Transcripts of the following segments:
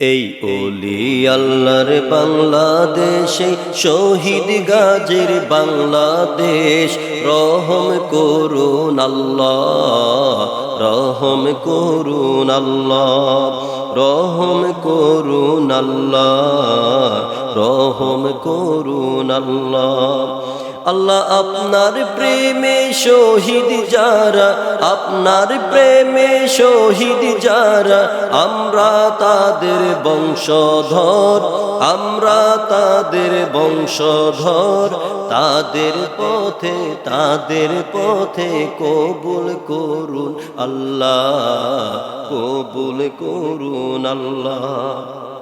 এই ওলি আল্লাহর বাংলাদেশে, শহীদ গাজের বাংলাদেশ, রহম করুন আল্লাহ, রহম করুন আল্লাহ, রহম করুন আল্লাহ রহম করুন আল্লাহ। আল্লাহ আপনার প্রেমে শহীদ যারা, আপনার প্রেমে শহীদ যারা, আমরা তাদের বংশধর, আমরা তাদের বংশধর, তাদের পথে তাদের পথে কবুল করুন আল্লাহ, কবুল করুন আল্লাহ।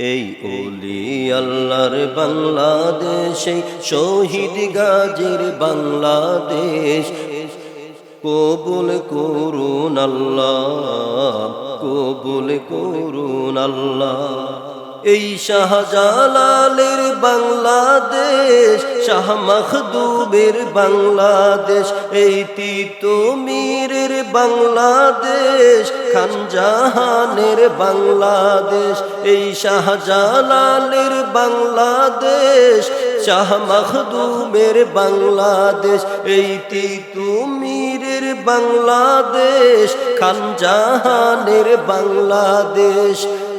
এই ওলি আল্লাহর বাংলাদেশে শহীদ গাজীর বাংলাদেশ। কবুল করুন আল্লাহ কবুল করুন আল্লাহ। এই শাহজালালের বাংলাদেশ, শাহ মখদুবের বাংলাদেশ এই তিতুমিরের বাংলাদেশ খানজাহানের বাংলাদেশ, এই শাহজালালের বাংলাদেশ, শাহ মখদুমের বাংলাদেশ এই তিতুমিরের বাংলাদেশ খানজাহানের বাংলাদেশ।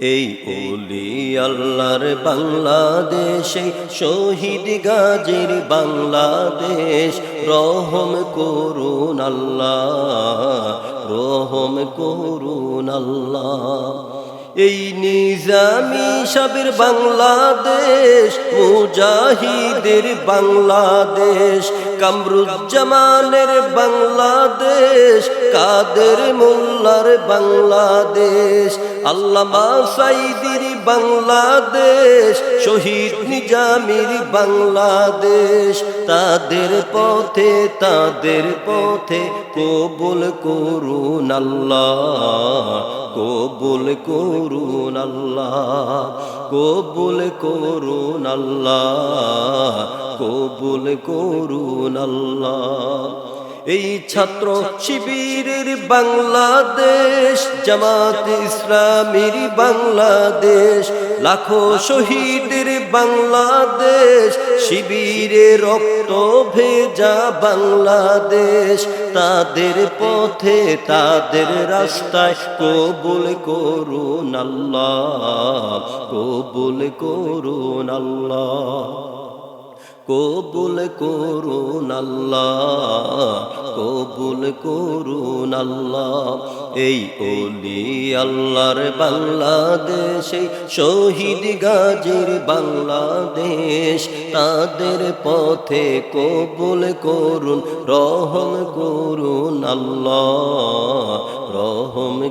এই ওলি আল্লাহর বাংলাদেশে শহীদ গাজীর বাংলাদেশ রহম করুন আল্লাহ রহম করুন আল্লাহ। এই নিজামি সাবের বাংলাদেশ, মুজাহিদের বাংলাদেশ, কামরুজ্জামানের বাংলাদেশ, কাদের মোল্লার বাংলাদেশ, আল্লামা সাইদির বাংলাদেশ, শহীদ নিজামির বাংলাদেশ। তাদের পথে তাদের পথে কবুল করুন আল্লাহ। কবুল করুন আল্লাহ, কবুল করুন আল্লাহ, কবুল করুন আল্লাহ। এই ছাত্র শিবিরের বাংলাদেশ, জামাত ইসলামীর বাংলাদেশ, লাখো শহীদের বাংলাদেশ শিবিরে রক্ত ভেজা বাংলাদেশ তাদের পথে তাদের রাস্তায় কবুল করুন আল্লাহ কবুল করুন আল্লাহ। কবুল করুন আল্লাহ, কবুল করুন আল্লাহ। এই ওলি আল্লাহর বাংলাদেশে, শহীদ গাজীর বাংলাদেশ, তাদের পথে কবুল করুন, রহম করুন আল্লাহ, রহম